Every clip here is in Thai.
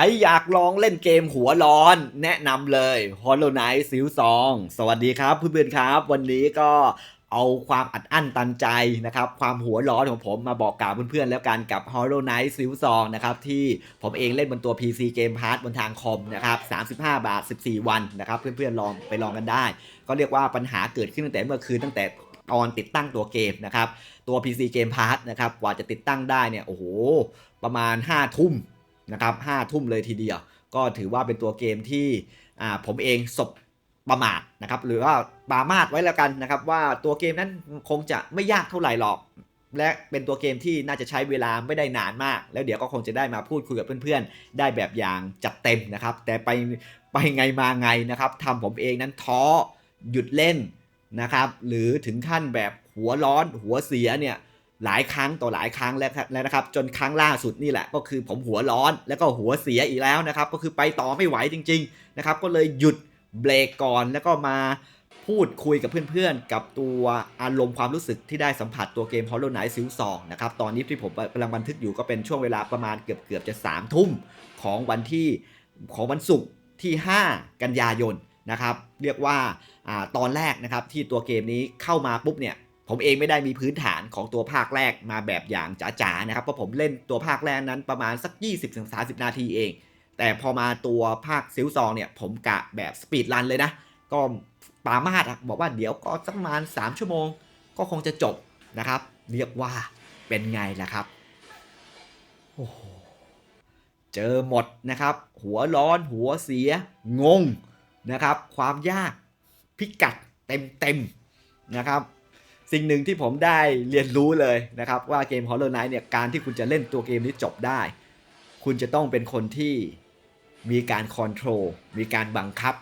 รอยากลองเล่นเกมหัวร้อน แนะนำเลย Hollow Knight ซิลซองสวัสดีครับเพื่อนๆครับ วันนี้ก็เอาความอัดอั้นตันใจนะครับ ความหัวร้อนของผมมาบอกกล่าวเพื่อนๆแล้วกันกับ Hollow Knight ซิลซองนะครับ ที่ผมเองเล่นบนตัว PC Game Pass บนทางคอมนะครับ 35 บาท 14 วันนะครับ เพื่อนๆลองไปลองกันได้ ก็เรียกว่าปัญหาเกิดขึ้นตั้งแต่เมื่อคืนตั้งแต่ตอนติดตั้งตัวเกมนะครับ ตัว PC Game Pass นะครับกว่าจะติดตั้งได้เนี่ยโอ้โหประมาณ 5 ทุ่ม นะครับ5ทุ่มเลยทีเดียว ก็ถือว่าเป็นตัวเกมที่อ่าผมเองสบประมาทนะครับหรือว่าปามาทไว้แล้วกันนะครับ ว่าตัวเกมนั้นคงจะไม่ยากเท่าไหร่หรอก และเป็นตัวเกมที่น่าจะใช้เวลาไม่ได้นานมาก แล้วเดี๋ยวก็คงจะได้มาพูดคุยกับเพื่อนๆ ได้แบบอย่างจัดเต็มนะครับ แต่ไปไปไงมาไงนะครับทำผมเองนั้นท้อหยุดเล่นนะครับ หรือถึงขั้นแบบหัวร้อนหัวเสียเนี่ย หลายครั้งต่อหลายครั้งแล้วครับแล้วนะครับ จนครั้งล่าสุดนี่แหละ ก็คือผมหัวร้อนแล้วก็หัวเสียอีกแล้วนะครับ ก็คือไปต่อไม่ไหวจริง ๆนะครับ ก็เลยหยุดเบรกก่อนแล้วก็มาพูดคุยกับเพื่อนๆ กับตัวอารมณ์ความรู้สึกที่ได้สัมผัสตัวเกม Hollow Knight ซิลซองนะครับ ตอนนี้ที่ผมกำลังบันทึกอยู่ก็เป็นช่วงเวลาประมาณเกือบเกือบๆจะ3ามทุ่มของวันที่ของวันศุกร์ที่ 5 กันยายนนะครับ เรียกว่าอาตอนแรกนะครับที่ตัวเกมนี้เข้ามาปุ๊บเนี่ย ผมเองไม่ได้มีพื้นฐานของตัวภาคแรกมาแบบอย่างจ๋าๆนะครับเพราะผมเล่นตัวภาคแรกนั้นประมาณสัก 20-30 นาทีเอง แต่พอมาตัวภาคซิลซองเนี่ยผมกะแบบสปีดรันเลยนะ ก็ปามาดบอกว่าเดี๋ยวก็สักประมาณ 3 ชั่วโมง ก็คงจะจบนะครับ เรียกว่าเป็นไงล่ะครับโอ้โหเจอหมดนะครับ หัวร้อนหัวเสียงงนะครับ ความยากพิกัดเต็มๆนะครับ สิ่งหนึ่งที่ผมได้เรียนรู้เลยนะครับว่าเกม Hollow Knight เนี่ยการที่คุณจะเล่นตัวเกมนี้จบได้ คุณจะต้องเป็นคนที่มีการคอนโทรลมีการบังคับ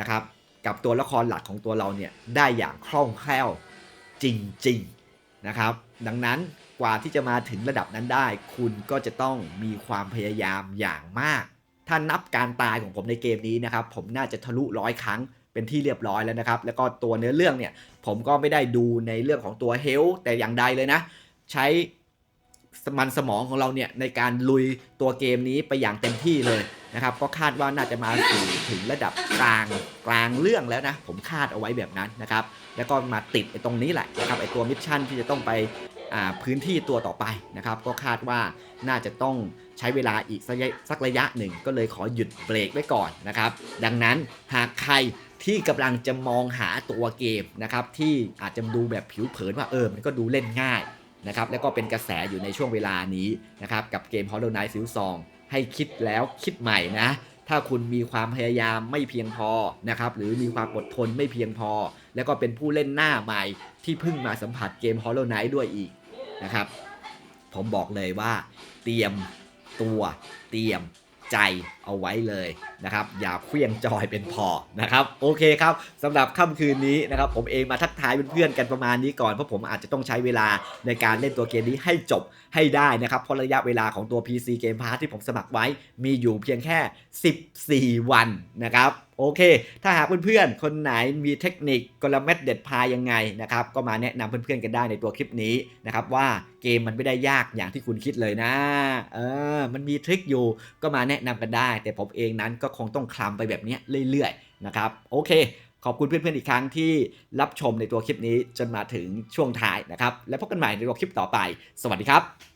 นะครับกับตัวละครหลักของตัวเราเนี่ยได้อย่างคล่องแคล่วจริงๆนะครับ ดังนั้นกว่าที่จะมาถึงระดับนั้นได้ คุณก็จะต้องมีความพยายามอย่างมาก ถ้านับการตายของผมในเกมนี้นะครับ ผมน่าจะทะลุร้อยครั้ง เป็นที่เรียบร้อยแล้วนะครับ แล้วก็ตัวเนื้อเรื่องเนี่ย ผมก็ไม่ได้ดูในเรื่องของตัวเฮลแต่อย่างใดเลยนะ ใช้มันสมองของเราเนี่ย ในการลุยตัวเกมนี้ไปอย่างเต็มที่เลยนะครับ ก็คาดว่าน่าจะมาสู่ถึงระดับกลางกลางเรื่องแล้วนะ ผมคาดเอาไว้แบบนั้นนะครับ แล้วก็มาติดไอ้ตรงนี้แหละนะครับไอ้ตัวมิชชั่นที่จะต้องไปอ่าพื้นที่ตัวต่อไปนะครับ ก็คาดว่าน่าจะต้องใช้เวลาอีกสักระยะสักระยะหนึ่งก็เลยขอหยุดเบรกไว้ก่อนนะครับ ดังนั้นหากใคร ที่กำลังจะมองหาตัวเกมนะครับที่อาจจะดูแบบผิวเผินว่าเออมันก็ดูเล่นง่ายนะครับแล้วก็เป็นกระแสอยู่ในช่วงเวลานี้นะครับกับเกม Hollow Knight ซิลซองให้คิดแล้วคิดใหม่นะ ถ้าคุณมีความพยายามไม่เพียงพอนะครับหรือมีความอดทนไม่เพียงพอ แล้วก็เป็นผู้เล่นหน้าใหม่ที่เพิ่งมาสัมผัสเกม Hollow Knight ด้วยอีกนะครับผมบอกเลยว่าเตรียมตัวเตรียม ใจเอาไว้เลยนะครับ อย่าเคลี้ยงจอยเป็นพอนะครับ โอเคครับสำหรับค่ำคืนนี้นะครับ ผมเองมาทักทายเพื่อนๆกันประมาณนี้ก่อน เพราะผมอาจจะต้องใช้เวลาในการเล่นตัวเกมนี้ให้จบให้ได้นะครับ เพราะระยะเวลาของตัว PC Game Pass ที่ผมสมัครไว้มีอยู่เพียงแค่ 14 วันนะครับ โอเค ถ้าหากเพื่อนๆ คนไหนมีเทคนิคกลเม็ดเด็ดพายยังไงนะครับ ก็มาแนะนำเพื่อนๆกันได้ในตัวคลิปนี้นะครับว่าเกมมันไม่ได้ยากอย่างที่คุณคิดเลยนะ เออ มันมีทริคอยู่ก็มาแนะนำกันได้ แต่ผมเองนั้นก็คงต้องคลำไปแบบนี้เรื่อยๆนะครับ โอเค ขอบคุณเพื่อนๆอีกครั้งที่รับชมในตัวคลิปนี้จนมาถึงช่วงท้ายนะครับ แล้วพบกันใหม่ในตัวคลิปต่อไป สวัสดีครับ